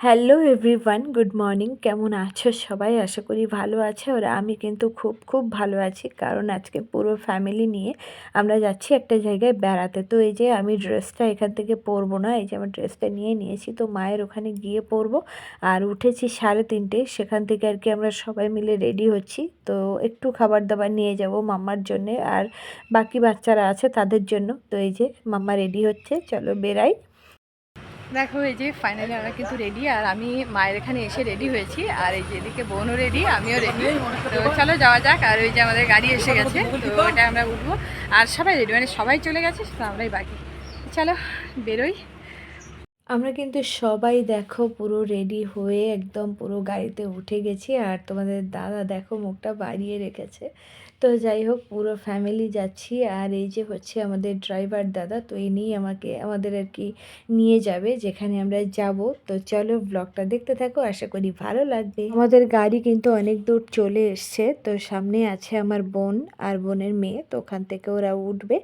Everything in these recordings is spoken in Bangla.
হ্যালো এভরিওয়ান গুড মর্নিং কেমন আছো সবাই? আশা করি ভালো আছে। আর আমি কিন্তু খুব খুব ভালো আছি। কারণ আজকে পুরো ফ্যামিলি নিয়ে আমরা যাচ্ছি একটা জায়গায় বেড়াতে। তো এই যে আমি ড্রেসটা এখান থেকে পরবো না, এই যে আমার ড্রেসটা নিয়ে নিয়েছি। তো মায়ের ওখানে গিয়ে পরবো। আর উঠেছি সাড়ে তিনটে। সেখান থেকে আর কি আমরা সবাই মিলে রেডি হচ্ছি। তো একটু খাবার দাবার নিয়ে যাব মাম্মার জন্যে। আর বাকি বাচ্চারা আছে তাদের জন্য। তো এই যে মাম্মা রেডি হচ্ছে। চলো বেরাই দেখো, এই যে ফাইনালি আমরা কিন্তু রেডি আর আমি মায়ের এখানে এসে রেডি হয়েছি। আর এই যে এদিকে বোনও রেডি আমিও রেডি তো চলো যাওয়া যাক, আর ওই যে আমাদের গাড়ি এসে গেছে। তো ওটা আমরা উঠবো। আর সবাই রেডি মানে সবাই চলে গেছে শুধু আমরাই বাকি। চলো, বেরোই। আমরা কিন্তু সবাই দেখো পুরো রেডি হয়ে একদম পুরো গাড়িতে উঠে গেছি। আর তোমাদের দাদা দেখো মুখটা বাড়িয়ে রেখেছে। তো যাই হোক, পুরো ফ্যামিলি যাচ্ছি। আর এই যে হচ্ছে আমাদের ড্রাইভার দাদা, তো ইনিই আমাকে, আমাদের আর কি নিয়ে যাবে যেখানে আমরা যাব। তো চলো ব্লগটা দেখতে থাকো, আশা করি ভালো লাগবে। আমাদের গাড়ি কিন্তু অনেক দূর চলে এসছে, তো সামনে আছে আমার বোন আর বোনের মেয়ে, তো ওখান থেকে ওরা উঠবে।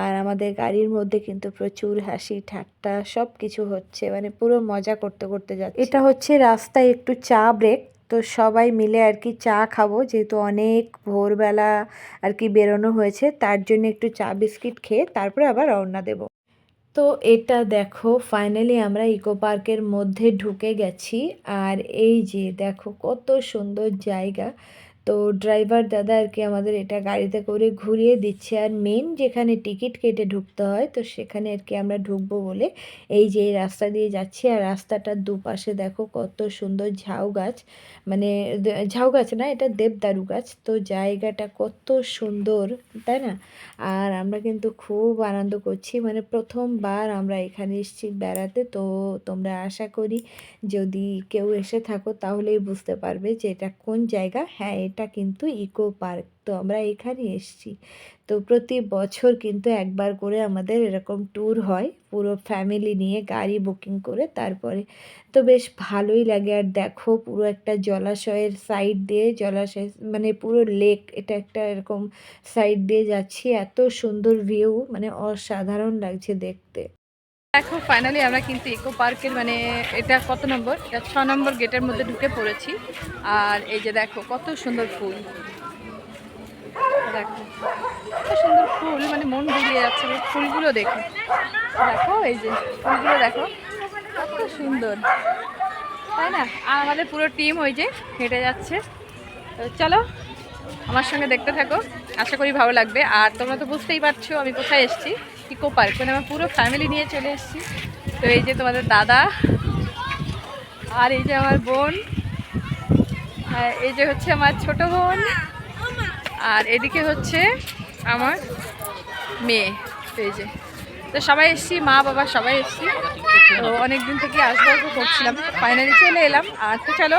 আর আমাদের গাড়ির মধ্যে কিন্তু প্রচুর হাসি ঠাট্টা সব কিছু হচ্ছে মানে পুরো মজা করতে করতে যাচ্ছে। এটা হচ্ছে রাস্তায় একটু চা ব্রেক তো সবাই মিলে আর কি চা খাব, যেহেতু অনেক ভোরবেলা আর কি বেরোনো হয়েছে, তার জন্য একটু চা বিস্কিট খেয়ে তারপরে আবার রওনা দেব। তো এটা দেখো ফাইনালি আমরা ইকো পার্কের মধ্যে ঢুকে গেছি, আর এই যে দেখো কত সুন্দর জায়গা। তো ড্রাইভার দাদা আর কি আমাদের এটা গাড়িতে করে ঘুরিয়ে দিচ্ছে। আর মেন যেখানে টিকিট কেটে ঢুকতে হয়, তো সেখানে আর কি আমরা ঢুকবো বলে এই যে এই রাস্তা দিয়ে যাচ্ছি। আর রাস্তাটার দুপাশে দেখো কত সুন্দর ঝাউ গাছ মানে ঝাউ গাছ না, এটা দেবদারু গাছ। তো জায়গাটা কত সুন্দর, তাই না? আর আমরা কিন্তু খুব আনন্দ করছি। মানে প্রথমবার আমরা এখানে এসেছি বেড়াতে, তো তোমরা আশা করি যদি কেউ এসে থাকো তাহলেই বুঝতে পারবে যে এটা কোন জায়গা। হ্যাঁ এটা কিন্তু ইকো পার্ক তো আমরা এখানে এসেছি। তো প্রতি বছর কিন্তু একবার করে আমাদের এরকম ট্যুর হয়, পুরো ফ্যামিলি নিয়ে গাড়ি বুকিং করে তারপরে। তো বেশ ভালোই লাগে, আর দেখো পুরো একটা জলাশয়ের সাইড দিয়ে জলাশয় মানে পুরো লেক এটা একটা এরকম সাইড দিয়ে যাচ্ছি, এত সুন্দর ভিউ মানে অসাধারণ লাগছে দেখতে। দেখো ফাইনালি আমরা কিন্তু ইকো পার্কের মানে এটা কত নম্বর? এটা ছ নম্বর গেটের মধ্যে ঢুকে পড়েছি। আর এই যে দেখো, কত সুন্দর ফুল। দেখো, কত সুন্দর ফুল মানে মন ভুলিয়ে যাচ্ছে ফুলগুলো দেখো। দেখো, এই যে ফুলগুলো দেখো, কত সুন্দর। তাই না? আর আমাদের পুরো টিম ওই যে হেঁটে যাচ্ছে। তো চলো, আমার সঙ্গে দেখতে থাকো। আশা করি ভালো লাগবে। আর তোমরা তো বুঝতেই পারছ আমি কোথায় এসেছি। Eco park? মানে আমার পুরো ফ্যামিলি নিয়ে চলে এসেছি। তো এই যে তোমাদের দাদা আর এই যে আমার বোন। এই যে হচ্ছে আমার ছোট বোন। আর এদিকে হচ্ছে আমার মেয়ে। তো এই যে। তো সবাই এসছি, মা, বাবা সবাই এসছি। তো অনেক দিন থেকে আসব আসব করছিলাম। ফাইনালি চলে এলাম। আর তো চলো,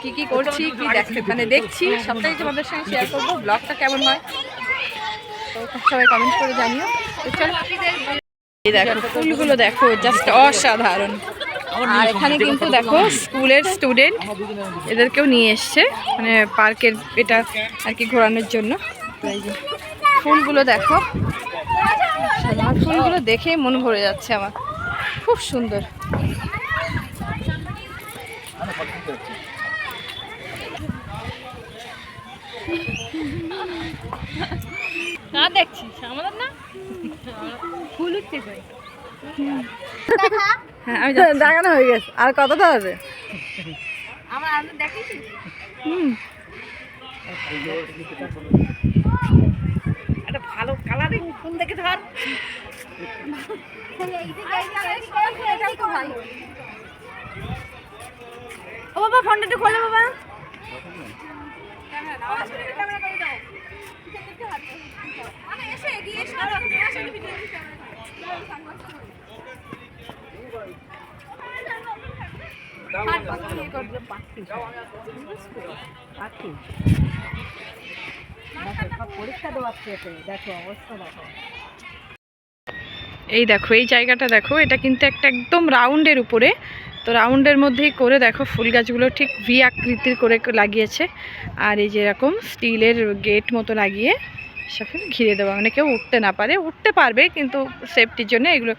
কী কী করছি, কী দেখ মানে দেখছি। সবটাই তোমাদের সঙ্গে শেয়ার করব। ব্লগটা কেমন হয়? তো সবাই কমেন্ট করে জানিও। তো চলো এই দেখো ফুলগুলো দেখো জাস্ট অসাধারণ। আর এখানে কিন্তু দেখো স্কুলের স্টুডেন্ট এদেরকেও নিয়ে এসছে। মানে পার্কের এটা আর কি ঘোরানোর জন্য। ফুলগুলো দেখো। ফুলগুলো দেখেই মন ভরে যাচ্ছে আমার। খুব সুন্দর। দেখছিস আমাদের না? ফুল কই হ্যাঁ আমি। দেখানো হয়ে গেছে। আর কতটা হবে? হুম। একটা ভালো কালারিং ফোন দেখে ধর। ও বাবা ফোনটা একটু খোলে বাবা। দেওয়াচ্ছে দেখো অবস্থা দেখো এই দেখো এই জায়গাটা দেখো এটা কিন্তু একটা একদম রাউন্ডের উপরে। তো রাউন্ডের মধ্যেই করে দেখো ফুল গাছগুলো ঠিক ভি আকৃতির করে লাগিয়েছে। আর এই যে এরকম স্টিলের গেট মতো লাগিয়ে সবসময় ঘিরে দেওয়া। মানে কেউ উঠতে না পারে। উঠতে পারবে কিন্তু সেফটির জন্য এগুলো।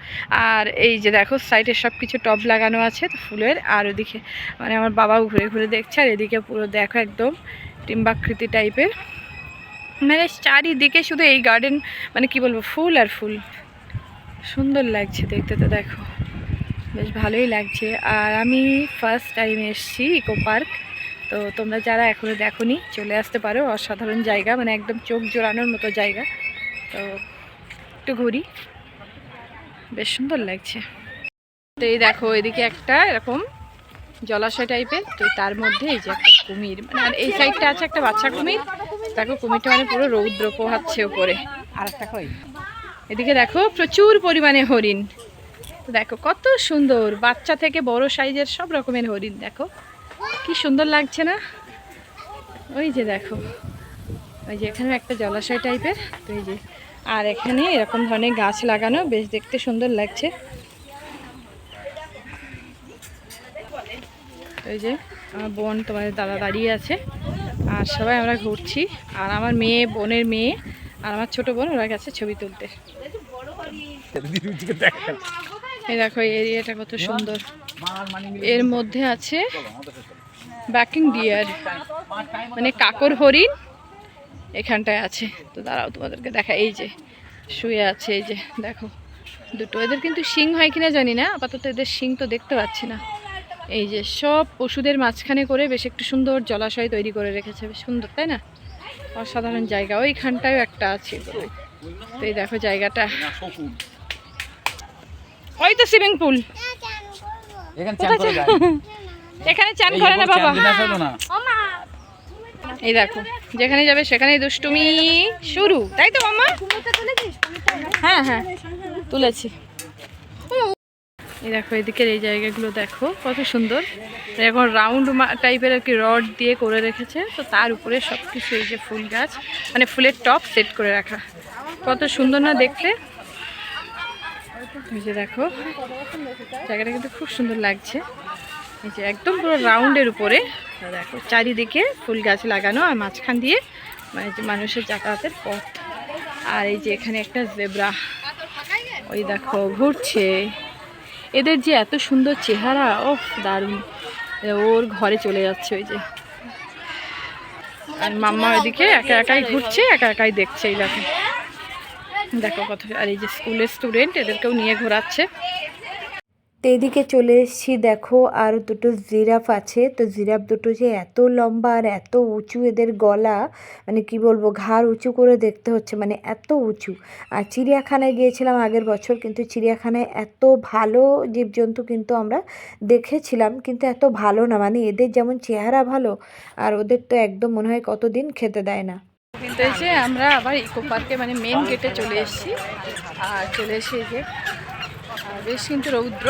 আর এই যে দেখো সাইডে সব কিছু টব লাগানো আছে ফুলের। আর ওদিকে মানে আমার বাবাও ঘুরে ঘুরে দেখছে। আর এদিকে পুরো দেখো একদম ডিম্বাকৃতি টাইপের। মানে চারিদিকে শুধু এই গার্ডেন মানে কি বলব? ফুল আর ফুল। সুন্দর লাগছে দেখতে তো দেখো। বেশ ভালোই লাগছে। আর আমি ফার্স্ট টাইম এসেছি ইকো পার্ক তো তোমরা যারা এখনও দেখোনি, চলে আসতে পারো। অসাধারণ জায়গা মানে একদম চোখ জোড়ানোর মতো জায়গা। তো একটু ঘুরি। বেশ সুন্দর লাগছে। তো এই দেখো, এদিকে একটা এরকম জলাশয় টাইপের তো তার মধ্যে এই যে একটা কুমির। মানে আর এই সাইডটা আছে একটা বাচ্চা কুমির। দেখো, কুমিরটা মানে পুরো রৌদ্র পোহাচ্ছে ওপরে। আর একটা এদিকে দেখো, প্রচুর পরিমাণে হরিণ। দেখো, কত সুন্দর। বাচ্চা থেকে বড় সাইজের সব রকমের হরিণ, দেখো। কি সুন্দর লাগছে না? ওই যে দেখো, ওই যে এখানে একটা জলাশয় টাইপের। তো এই যে, আর এখানে এরকম ধরনের গাছ লাগানো, বেশ দেখতে সুন্দর লাগছে। ওই যে, আমার বোন তোমাদের দাদা দাঁড়িয়ে আছে, আর সবাই আমরা ঘুরছি। আর আমার মেয়ে, বোনের মেয়ে, আর আমার ছোট বোন, ওরা গেছে ছবি তুলতে। এই দেখো এরিয়াটা কত সুন্দর। এর মধ্যে আছে ব্যাকিং ডিয়ার মানে কাকর হরিণ এখানটায় আছে। তো দাঁড়াও, তোমাদেরকে দেখা, এই যে শুয়ে আছে, এই যে দেখো, দুটো। এদের কিন্তু শিং হয় কিনা জানি না, আপাতত এদের শিং তো দেখতে পাচ্ছি না। এই যে সব পশুদের মাঝখানে করে বেশ একটু সুন্দর জলাশয় তৈরি করে রেখেছে, বেশ সুন্দর, তাই না? অসাধারণ জায়গা। ওইখানটায়ও একটা আছে। তো এই দেখো জায়গাটা। ওই তো সুইমিং পুল। এখানে চান করে এখানে চান করে না বাবা। এই দেখো যেখানে যাবে সেখানেই দুষ্টুমি শুরু। তাই তো মামা? হ্যাঁ হ্যাঁ তুলেছি। এই দেখো এদিকের এই জায়গাগুলো দেখো কত সুন্দর। এখন রাউন্ড টাইপের আর কি রড দিয়ে করে রেখেছে। তো তার উপরে সব কিছু এই যে ফুল গাছ মানে ফুলের টপ সেট করে রাখা। কত সুন্দর না দেখতে? এই যে দেখো, জায়গাটা কিন্তু খুব সুন্দর লাগছে। এই যে একদম পুরো রাউন্ডের উপরে। দেখো, চারিদিকে ফুল গাছ লাগানো আর মাঝখান দিয়ে মানে যে মানুষের যাতায়াতের পথ। আর এই যে এখানে একটা জেব্রা ওই দেখো, ঘুরছে। এদের যে এত সুন্দর চেহারা ও দারুণ। ওর ঘরে চলে যাচ্ছে ওই যে। আর মাম্মা ওইদিকে একা একাই ঘুরছে, একা একাই দেখছে, এই দেখো। দেখো কত আর এই যে স্কুলের স্টুডেন্ট এদেরকেও নিয়ে ঘোরাচ্ছে। তো এদিকে চলে এসেছি, দেখো, আর দুটো জিরাফ আছে। তো জিরাফ দুটো যে এত লম্বা আর এত উঁচু এদের গলা মানে কি বলব, ঘাড় উঁচু করে দেখতে হচ্ছে মানে এত উঁচু। আর চিড়িয়াখানায় গিয়েছিলাম আগের বছর, কিন্তু চিড়িয়াখানায় এত ভালো জীবজন্তু কিন্তু আমরা দেখেছিলাম, কিন্তু এত ভালো না। মানে এদের যেমন চেহারা ভালো, আর ওদের তো একদম মনে হয় কতদিন খেতে দেয় না। কিন্তু এই যে আমরা আবার ইকো পার্কে মানে মেন গেটে চলে এসেছি। আর চলে এসে এই যে বেশ কিন্তু রৌদ্র।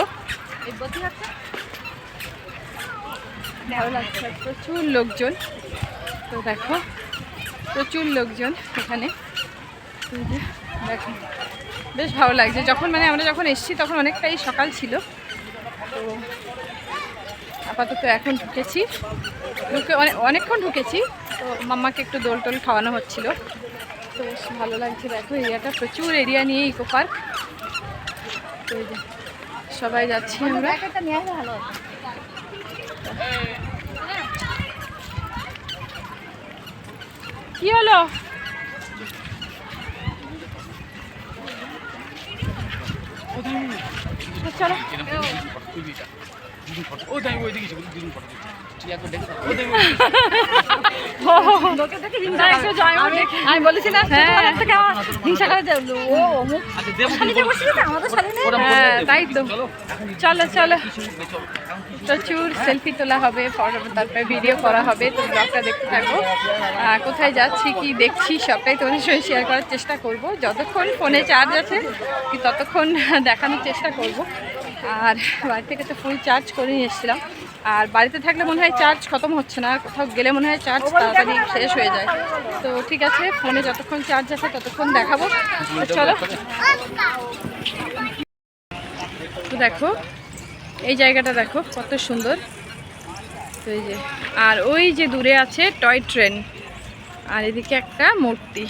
ভালো লাগছে প্রচুর লোকজন। তো দেখো প্রচুর লোকজন এখানে। দেখো বেশ ভালো লাগছে। যখন মানে আমরা যখন এসেছি তখন অনেকটাই সকাল ছিল। তো আপাতত এখন ঢুকেছি। ঢুকে অনেকক্ষণ ঢুকেছি, তো মাম্মাকে একটু দোল টোল খাওয়ানো হচ্ছিল। তো বেশ ভালো লাগছে, দেখো এরিয়াটা, প্রচুর এরিয়া নিয়ে ইকো পার্ক। সবাই যাচ্ছি আমরা। কি হলো? চলো। আমি বলেছি না হ্যাঁ। হিংসা করে ও অমুক হ্যাঁ তাই তো। চলো চলো। প্রচুর সেলফি তোলা হবে ফটো তারপরে ভিডিও করা হবে তো ব্লগটা দেখতে থাকো। আহ, কোথায় যাচ্ছি কি দেখছি সবটাই তোমাদের সঙ্গে শেয়ার করার চেষ্টা করব। যতক্ষণ ফোনে চার্জ আছে কি ততক্ষণ দেখানোর চেষ্টা করব। আর বাড়ি থেকে তো ফুল চার্জ করে নিয়ে এসেছিলাম। আর বাড়িতে থাকলে মনে হয় চার্জ খতম হচ্ছে না কোথাও গেলে মনে হয় চার্জ তাড়াতাড়ি শেষ হয়ে যায়। তো ঠিক আছে ফোনে যতক্ষণ চার্জ আছে ততক্ষণ দেখাবো। চলো। তো দেখো, এই জায়গাটা দেখো, কত সুন্দর। তো এই যে, আর ওই যে দূরে আছে টয় ট্রেন আর এদিকে একটা মূর্তি,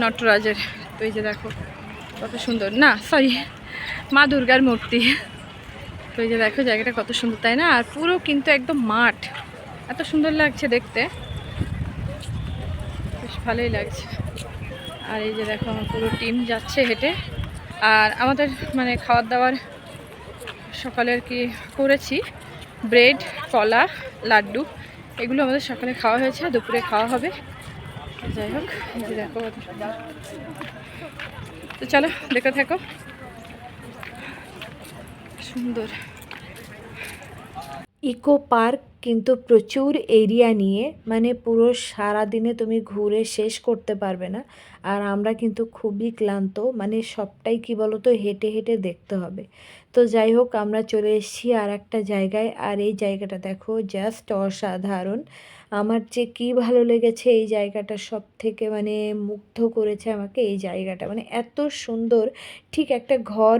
নটরাজের। তো এই যে দেখো, কত সুন্দর। না সরি মা দুর্গার মূর্তি। তো এই যে দেখো জায়গাটা কত সুন্দর, তাই না? আর পুরো কিন্তু একদম মাঠ। এত সুন্দর লাগছে দেখতে। বেশ ভালোই লাগছে। আর এই যে দেখো আমার পুরো টিম যাচ্ছে হেঁটে। আর আমাদের মানে খাবার দাবার সকালের কি করেছি। ব্রেড, কলা, লাড্ডু, এগুলো আমাদের সকালে খাওয়া হয়েছে, দুপুরে খাওয়া হবে। যাই হোক দেখো। তো চলো, দেখতে থাকো। সুন্দর। ইকো পার্ক কিন্তু প্রচুর এরিয়া নিয়ে মানে পুরো সারা দিনে তুমি ঘুরে শেষ করতে পারবে না। আর আমরা কিন্তু খুবই ক্লান্ত মানে সবটাই কি বলো তো হেঁটে হেঁটে দেখতে হবে। তো যাই হোক, আমরা চলে এসেছি আর একটা জায়গায়। আর এই জায়গাটা দেখো জাস্ট অসাধারণ। আমার যে কী ভালো লেগেছে এই জায়গাটা সব থেকে মানে মুগ্ধ করেছে আমাকে এই জায়গাটা। মানে এত সুন্দর, ঠিক একটা ঘর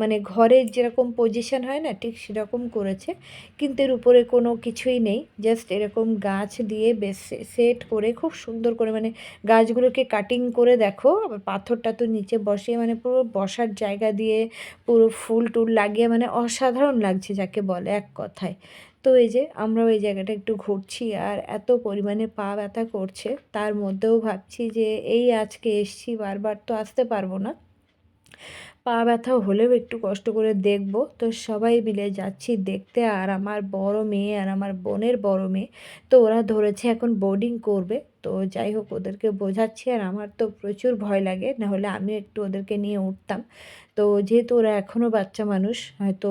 মানে ঘরের যেরকম পজিশন হয় না, ঠিক সেরকম করেছে। কিন্তু এর উপরে কোনো কিছুই নেই জাস্ট এরকম গাছ দিয়ে বেশ সেট করে খুব সুন্দর করে মানে গাছগুলোকে কাটিং করে দেখো, আবার পাথর টাথর নিচে বসিয়ে মানে পুরো বসার জায়গা দিয়ে পুরো ফুল টুল লাগিয়ে মানে অসাধারণ লাগছে যাকে বলে এক কথায়। তো এই যে আমরা ওই জায়গাটা একটু ঘুরছি আর এত পরিমাণে পা ব্যথা করছে, তার মধ্যেও ভাবছি যে এই আজকে এসছি, বারবার তো আসতে পারব না। পা ব্যথা হলেও একটু কষ্ট করে দেখব। তো সবাই মিলে যাচ্ছি দেখতে, আর আমার বড় মেয়ে আর আমার বোনের বড় মেয়ে। তো ওরা ধরেছে এখন বোর্ডিং করবে। তো যাই হোক, ওদেরকে বোঝাচ্ছি, আর আমার তো প্রচুর ভয় লাগে। না হলে আমি একটু ওদেরকে নিয়ে উঠতাম। তো যেহেতু ওরা এখনও বাচ্চা মানুষ, হয়তো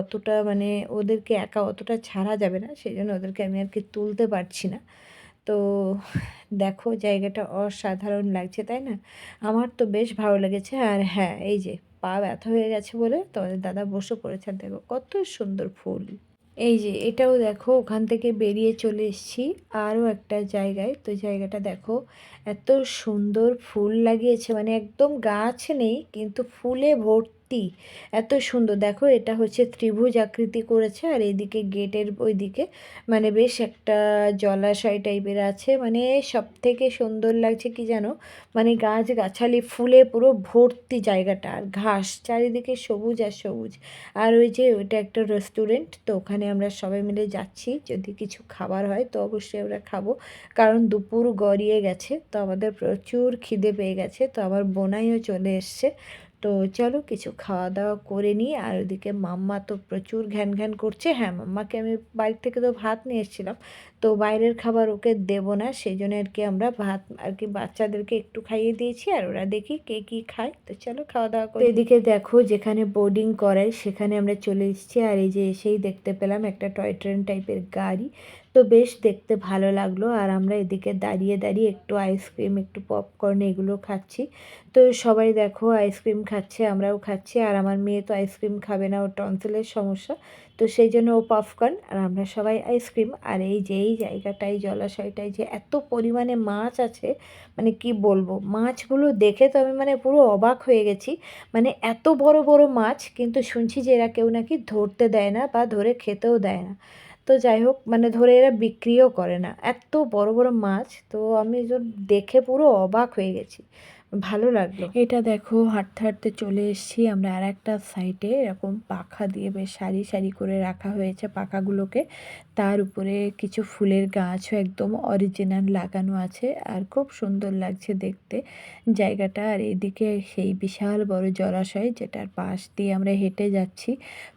অতটা মানে ওদেরকে একা অতটা ছাড়া যাবে না সেই জন্য ওদেরকে আমি আর কি তুলতে পারছি না। তো দেখো, জায়গাটা অসাধারণ লাগছে, তাই না? আমার তো বেশ ভালো লেগেছে, আর হ্যাঁ এই যে পা ব্যথা হয়ে গেছে বলে তোমাদের দাদা বসে পড়েছেন। দেখো কত সুন্দর ফুল। এই যে এটাও দেখো, ওখান থেকে বেরিয়ে চলে এসেছি আরও একটা জায়গায়। তো জায়গাটা দেখো, এত সুন্দর ফুল লাগিয়েছে। মানে একদম গাছ নেই, কিন্তু ফুলে ভর্তি এত সুন্দর। দেখো, এটা হচ্ছে ত্রিভুজ আকৃতি করেছে, আর এইদিকে গেটের ওইদিকে মানে বেশ একটা জলাশয় টাইপের আছে। মানে সব থেকে সুন্দর লাগছে কি জানো? মানে গাছ গাছালি ফুলে পুরো ভর্তি জায়গাটা, আর ঘাস চারিদিকে সবুজ আর সবুজ। আর ওই যে ওইটা একটা রেস্টুরেন্ট তো ওখানে আমরা সবাই মিলে যাচ্ছি। যদি কিছু খাবার হয়, তো অবশ্যই আমরা খাব। কারণ দুপুর গড়িয়ে গেছে, তো আমাদের প্রচুর খিদে পেয়ে গেছে, তো আমার বোনাইও চলে এসছে। তো চলো কিছু খাওয়া দাওয়া করে নিই। আর ওদিকে মাম্মা তো প্রচুর ঘ্যান ঘ্যান করছে। হ্যাঁ মাম্মাকে আমি বাড়ির থেকে তো ভাত নিয়ে এসেছিলাম। তো বাইরের খাবার ওকে দেবো না সেই জন্য আর কি আমরা ভাত আর কি বাচ্চাদেরকে একটু খাইয়ে দিয়েছি আর ওরা দেখি কে কী খায়। তো চলো খাওয়া দাওয়া করে এদিকে দেখো যেখানে বোর্ডিং করাই, সেখানে আমরা চলে এসেছি। আর এই যে এসেই দেখতে পেলাম একটা টয় ট্রেন টাইপের গাড়ি। তো বেশ দেখতে ভালো লাগল। আর আমরা এদিকে দাঁড়িয়ে দাঁড়িয়ে একটু আইসক্রিম একটু পপকর্ন এগুলো খাচ্ছি। তো সবাই দেখো আইসক্রিম খাচ্ছে, আমরাও খাচ্ছি। আর আমার মেয়ে তো আইসক্রিম খাবে না, ওর টনসিলের সমস্যা। তো সেই জন্য ও পপকর্ন আর আমরা সবাই আইসক্রিম। আর এই যে, এই জায়গাটায়, জলাশয়টায় যে এত পরিমাণে মাছ আছে মানে কি বলব? মাছগুলো দেখে তো আমি মানে পুরো অবাক হয়ে গেছি। মানে এত বড় বড় মাছ, কিন্তু শুনছি যে এরা কেউ নাকি ধরতে দেয় না বা ধরে খেতেও দেয় না। তো যাই হোক মানে ধরে এরা বিক্রিও করে না। এত বড় বড় মাছ, তো আমি দেখে পুরো অবাক হয়ে গেছি। ভালো লাগল। এটা দেখো, হাঁটতে হাঁটতে চলে এসেছি আমরা আর একটা সাইডে এরকম পাখা দিয়ে বেশ সারি সারি করে রাখা হয়েছে পাখাগুলোকে। তার উপরে কিছু ফুলের গাছও একদম অরিজিনাল লাগানো আছে আর খুব সুন্দর লাগছে দেখতে। জায়গাটা আর এদিকে সেই বিশাল বড় জলাশয় যেটার পাশ দিয়ে আমরা হেঁটে যাচ্ছি।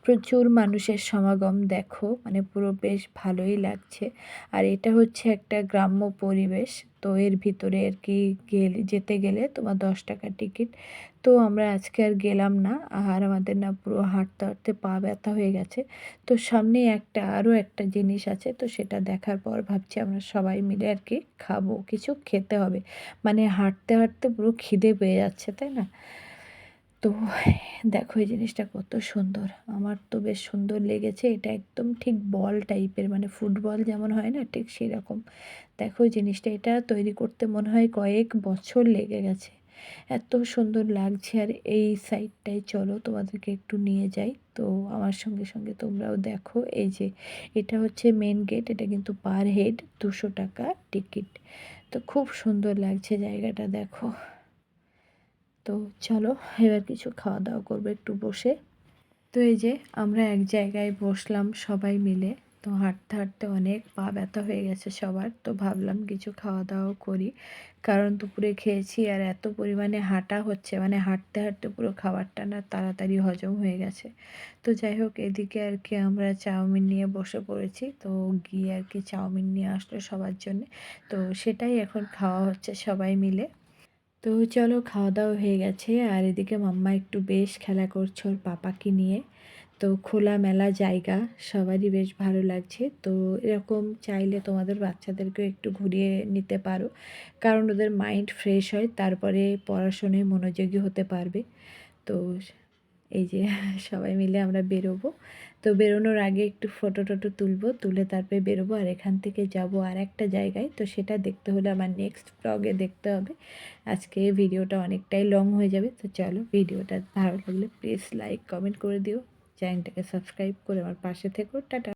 প্রচুর মানুষের সমাগম দেখো মানে পুরো বেশ ভালোই লাগছে। আর এটা হচ্ছে একটা গ্রাম্য পরিবেশ, তো এর ভিতরে আর কি গেলে, যেতে গেলে তোমার দশ টাকা টিকিট তো আমরা আজকে আর গেলাম না। আর আমাদের না পুরো হাঁটতে হাঁটতে পা ব্যথা হয়ে গেছে। তো সামনে একটা আরও একটা জিনিস আছে, তো সেটা দেখার পর ভাবছি আমরা সবাই মিলে আর কি খাব, কিছু খেতে হবে। মানে হাঁটতে হাঁটতে পুরো খিদে পেয়ে যাচ্ছে, তাই না? তো দেখো এই জিনিসটা কত সুন্দর। আমার তো বেশ সুন্দর লেগেছে। এটা একদম ঠিক বল টাইপের মানে ফুটবল যেমন হয় না, ঠিক সেরকম। দেখো জিনিসটা, এটা তৈরি করতে মনে হয় কয়েক বছর লেগে গেছে। এত সুন্দর লাগছে আর এই সাইডটায় চলো, তোমাদেরকে একটু নিয়ে যাই। তো আমার সঙ্গে সঙ্গে তোমরাও দেখো, এই যে এটা হচ্ছে মেন গেট এটা কিন্তু পার হেড দুশো টাকা টিকিট তো খুব সুন্দর লাগছে জায়গাটা, দেখো। তো চলো, এবার কিছু খাওয়া দাওয়া করব একটু বসে। তো এই যে আমরা এক জায়গায় বসলাম সবাই মিলে। তো হাঁটতে হাঁটতে অনেক পা ব্যথা হয়ে গেছে সবার। তো ভাবলাম কিছু খাওয়া দাওয়া করি। কারণ দুপুরে খেয়েছি আর এত পরিমাণে হাঁটা হচ্ছে মানে হাঁটতে হাঁটতে পুরো খাবারটা না তাড়াতাড়ি হজম হয়ে গেছে। তো যাই হোক, এদিকে আর কি আমরা চাউমিন নিয়ে বসে পড়েছি। তো গিয়ে আর কি চাউমিন নিয়ে আসলো সবার জন্য। তো সেটাই এখন খাওয়া হচ্ছে সবাই মিলে। তো চলো, খাওয়া দাওয়া হয়ে গেছে। আর এদিকে মাম্মা একটু বেশ খেলা করছে ওর পাপাকে নিয়ে। তো খোলা মেলা জায়গা, সবারই বেশ ভালো লাগছে। তো এরকম চাইলে তোমাদের বাচ্চাদেরকেও একটু ঘুরিয়ে নিতে পারো। কারণ ওদের মাইন্ড ফ্রেশ হয়, তারপরে পড়াশোনায় মনোযোগী হতে পারবে। তো এই যে সবাই মিলে আমরা বেরোবো। তো বেরোনোর আগে একটু ফটো টটো তুলবো, তুলে তারপরে বেরোবো। আর এখান থেকে যাব আর একটা জায়গায়। তো সেটা দেখতে হলে আমার নেক্সট ব্লগে দেখতে হবে। আজকে ভিডিওটা অনেকটাই লং হয়ে যাবে। তো চলো ভিডিওটা ভালো লাগলে প্লিজ লাইক কমেন্ট করে দিও। চ্যানেলটাকে সাবস্ক্রাইব করে আমার পাশে থেকো টাটা।